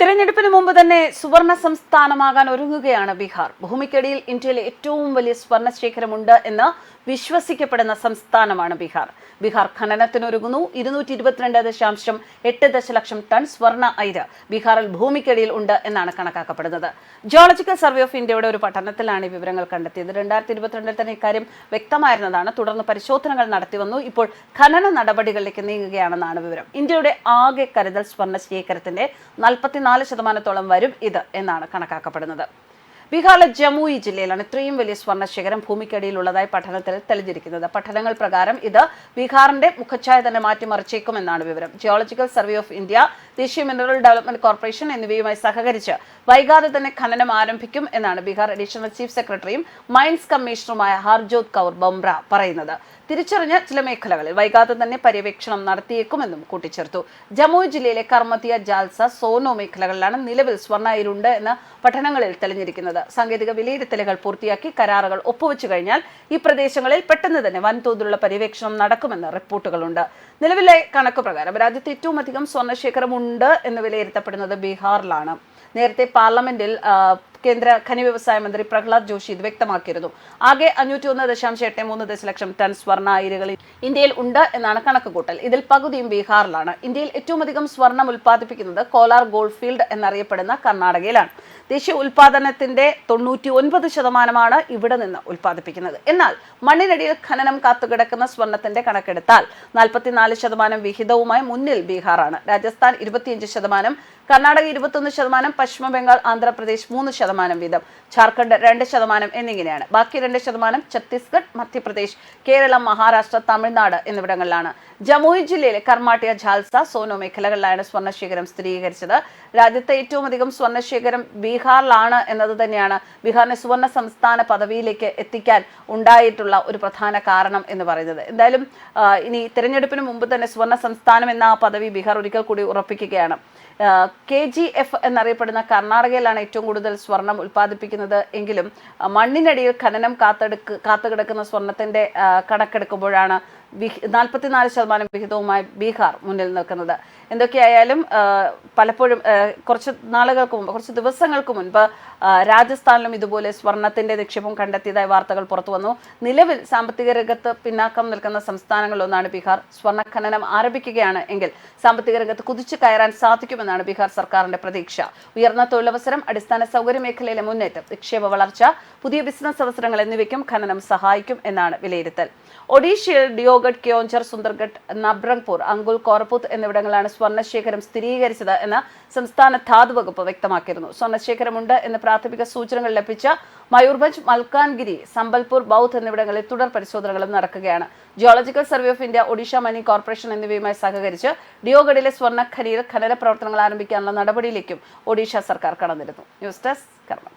തിരഞ്ഞെടുപ്പിന് മുമ്പ് തന്നെ സുവർണ സംസ്ഥാനമാകാൻ ഒരുങ്ങുകയാണ് ബീഹാർ. ഭൂമിക്കടിയിൽ ഇന്ത്യയിലെ ഏറ്റവും വലിയ സ്വർണ ശേഖരമുണ്ട് എന്ന് വിശ്വസിക്കപ്പെടുന്ന സംസ്ഥാനമാണ് ബീഹാർ. ബീഹാർ ഖനനത്തിനൊരുങ്ങുന്നു. ഇരുന്നൂറ്റി ഇരുപത്തിരണ്ട് ദശാംശം എട്ട് ദശലക്ഷം ടൺ സ്വർണ അയിര് ബീഹാറിൽ ഭൂമിക്കടിയിൽ ഉണ്ട് എന്നാണ് കണക്കാക്കപ്പെടുന്നത്. ജിയോളജിക്കൽ സർവേ ഓഫ് ഇന്ത്യയുടെ ഒരു പഠനത്തിലാണ് ഈ വിവരങ്ങൾ കണ്ടെത്തിയത്. രണ്ടായിരത്തി ഇരുപത്തിരണ്ടിൽ തന്നെ ഇക്കാര്യം വ്യക്തമായിരുന്നതാണ്. തുടർന്ന് പരിശോധനകൾ നടത്തി വന്നു. ഇപ്പോൾ ഖനന നടപടികളിലേക്ക് നീങ്ങുകയാണെന്നാണ് വിവരം. ഇന്ത്യയുടെ ആകെ കരുതൽ സ്വർണ ശേഖരത്തിന്റെ നാൽപ്പത്തിനാല് ശതമാനത്തോളം വരും ഇത് എന്നാണ് കണക്കാക്കപ്പെടുന്നത്. ബീഹാറിലെ ജമുയി ജില്ലയിലാണ് ഇത്രയും വലിയ സ്വർണശേഖരം ഭൂമിക്കടിയിലുള്ളതായി പഠനത്തിൽ തെളിഞ്ഞിരിക്കുന്നത്. പഠനങ്ങൾ പ്രകാരം ഇത് ബീഹാറിന്റെ മുഖച്ഛായ തന്നെ മാറ്റിമറിച്ചേക്കുമെന്നാണ് വിവരം. ജിയോളജിക്കൽ സർവേ ഓഫ് ഇന്ത്യ ദേശീയ മിനറൽ ഡെവലപ്മെന്റ് കോർപ്പറേഷൻ എന്നിവയുമായി സഹകരിച്ച് വൈകാതെ തന്നെ ഖനനം ആരംഭിക്കും എന്നാണ് ബീഹാർ അഡീഷണൽ ചീഫ് സെക്രട്ടറിയും മൈൻസ് കമ്മീഷണറുമായ ഹർജോത് കൗർ ബംബ്ര പറയുന്നത്. തിരിച്ചറിഞ്ഞ ചില മേഖലകളിൽ വൈകാതെ തന്നെ പര്യവേക്ഷണം നടത്തിയേക്കുമെന്നും കൂട്ടിച്ചേർത്തു. ജമ്മു ജില്ലയിലെ കർമ്മത്തിയ ജാൽസ സോനോ മേഖലകളിലാണ് നിലവിൽ സ്വർണയിരുണ്ട് എന്ന് പഠനങ്ങളിൽ തെളിഞ്ഞിരിക്കുന്നത്. സാങ്കേതിക വിലയിരുത്തലുകൾ പൂർത്തിയാക്കി കരാറുകൾ ഒപ്പുവെച്ചു കഴിഞ്ഞാൽ ഈ പ്രദേശങ്ങളിൽ പെട്ടെന്ന് തന്നെ വൻതോതിലുള്ള പര്യവേക്ഷണം നടക്കുമെന്ന് റിപ്പോർട്ടുകളുണ്ട്. നിലവിലെ കണക്ക് പ്രകാരം രാജ്യത്ത് ഏറ്റവും അധികം സ്വർണശേഖരമുണ്ട് എന്ന് വിലയിരുത്തപ്പെടുന്നത് ബീഹാറിലാണ്. നേരത്തെ പാർലമെന്റിൽ കേന്ദ്ര ഖനി വ്യവസായ മന്ത്രി പ്രഹ്ലാദ് ജോഷി ഇത് വ്യക്തമാക്കിയിരുന്നു. ആകെ അഞ്ഞൂറ്റി ഒന്ന് ദശാംശം എട്ട് മൂന്ന് ദശലക്ഷം ടൺ സ്വർണ അയിരുകൾ ഇന്ത്യയിൽ ഉണ്ട് എന്നാണ് കണക്കുകൂട്ടൽ. ഇതിൽ പകുതിയും ബീഹാറിലാണ്. ഇന്ത്യയിൽ ഏറ്റവും അധികം സ്വർണം ഉൽപ്പാദിപ്പിക്കുന്നത് കോലാർ ഗോൾഡ് ഫീൽഡ് എന്നറിയപ്പെടുന്ന കർണാടകയിലാണ്. ദേശീയ ഉൽപാദനത്തിന്റെ തൊണ്ണൂറ്റി ഒൻപത് ശതമാനമാണ് ഇവിടെ നിന്ന് ഉൽപ്പാദിപ്പിക്കുന്നത്. എന്നാൽ മണ്ണിനടിയിൽ ഖനനം കാത്തുകിടക്കുന്ന സ്വർണത്തിന്റെ കണക്കെടുത്താൽ നാൽപ്പത്തിനാല് ശതമാനം വിഹിതവുമായി മുന്നിൽ ബീഹാറാണ്. രാജസ്ഥാൻ ഇരുപത്തിയഞ്ച് ശതമാനം കർണാടക ഇരുപത്തൊന്ന് ശതമാനം പശ്ചിമ ബംഗാൾ ആന്ധ്രാപ്രദേശ് മൂന്ന് ശതമാനം വീതം ജാർഖണ്ഡ് രണ്ട് ശതമാനം എന്നിങ്ങനെയാണ്. ബാക്കി രണ്ട് ശതമാനം ഛത്തീസ്ഗഡ് മധ്യപ്രദേശ് കേരളം മഹാരാഷ്ട്ര തമിഴ്നാട് എന്നിവിടങ്ങളിലാണ്. ജമുയി ജില്ലയിലെ കർമാട്ടിയ ഝാൽസ സോനോ മേഖലകളിലാണ് സ്വർണശേഖരം സ്ഥിരീകരിച്ചത്. രാജ്യത്തെ ഏറ്റവും അധികം സ്വർണശേഖരം ബീഹാറിലാണ് എന്നത് തന്നെയാണ് ബീഹാറിനെ സുവർണ സംസ്ഥാന പദവിയിലേക്ക് എത്തിക്കാൻ ഉണ്ടായിട്ടുള്ള ഒരു പ്രധാന കാരണം എന്ന് പറയുന്നത്. എന്തായാലും ഇനി തിരഞ്ഞെടുപ്പിന് മുമ്പ് തന്നെ സുവർണ സംസ്ഥാനം എന്ന ആ പദവി ബീഹാർ ഒരിക്കൽ കൂടി ഉറപ്പിക്കുകയാണ്. കെ ജി എഫ് എന്നറിയപ്പെടുന്ന കർണാടകയിലാണ് ഏറ്റവും കൂടുതൽ സ്വർണം ഉൽപ്പാദിപ്പിക്കുന്നത്. എങ്കിലും മണ്ണിനടിയിൽ ഖനനം കാത്തെടുക്ക് കാത്തുകിടക്കുന്ന സ്വർണത്തിന്റെ കണക്കെടുക്കുമ്പോഴാണ് നാൽപ്പത്തിനാല് ശതമാനം വിഹിതവുമായി ബീഹാർ മുന്നിൽ നിൽക്കുന്നത്. എന്തൊക്കെയായാലും പലപ്പോഴും കുറച്ച് നാളുകൾക്ക് മുമ്പ് കുറച്ച് ദിവസങ്ങൾക്ക് മുൻപ് രാജസ്ഥാനിലും ഇതുപോലെ സ്വർണത്തിന്റെ നിക്ഷേപം കണ്ടെത്തിയതായി വാർത്തകൾ പുറത്തു വന്നു. നിലവിൽ സാമ്പത്തിക രംഗത്ത് പിന്നാക്കം നിൽക്കുന്ന സംസ്ഥാനങ്ങളിലൊന്നാണ് ബീഹാർ. സ്വർണ ഖനനം ആരംഭിക്കുകയാണ് എങ്കിൽ സാമ്പത്തിക രംഗത്ത് കുതിച്ചു കയറാൻ സാധിക്കുമെന്നാണ് ബീഹാർ സർക്കാരിന്റെ പ്രതീക്ഷ. ഉയർന്ന തൊഴിലവസരം അടിസ്ഥാന സൗകര്യ മേഖലയിലെ മുന്നേറ്റം നിക്ഷേപ വളർച്ച പുതിയ ബിസിനസ് അവസരങ്ങൾ എന്നിവയ്ക്കും ഖനനം സഹായിക്കും എന്നാണ് വിലയിരുത്തൽ. ഒഡീഷയിൽ ഡിയോഗഡ് ക്യോഞ്ചർ സുന്ദർഗഡ് നബ്രംഗ്പൂർ അങ്കുൽ കോർപുത്ത് എന്നിവിടങ്ങളിലാണ് സ്വർണശേഖരം സ്ഥിരീകരിച്ചത് എന്ന് സംസ്ഥാന ധാതു വകുപ്പ് വ്യക്തമാക്കിയിരുന്നു. സ്വർണശേഖരമുണ്ട് എന്ന് പ്രാഥമിക സൂചനകൾ ലഭിച്ച മയൂർഭഞ്ച് മൽക്കാൻഗിരി സംബൽപൂർ ബൌദ്ധ് എന്നിവിടങ്ങളിൽ തുടർ പരിശോധനകളും നടക്കുകയാണ്. Geological survey of India Odisha mining corporation എന്നിവയുമായി സഹകരിച്ച് ഡിയോഗഡിലെ സ്വർണ ഖനിയിൽ ഖനന പ്രവർത്തനങ്ങൾ ആരംഭിക്കാനുള്ള നടപടിയിലേക്കും ഒഡീഷ സർക്കാർ കടന്നിരുന്നു. ന്യൂസ് ഡെസ്ക് കർമ്മ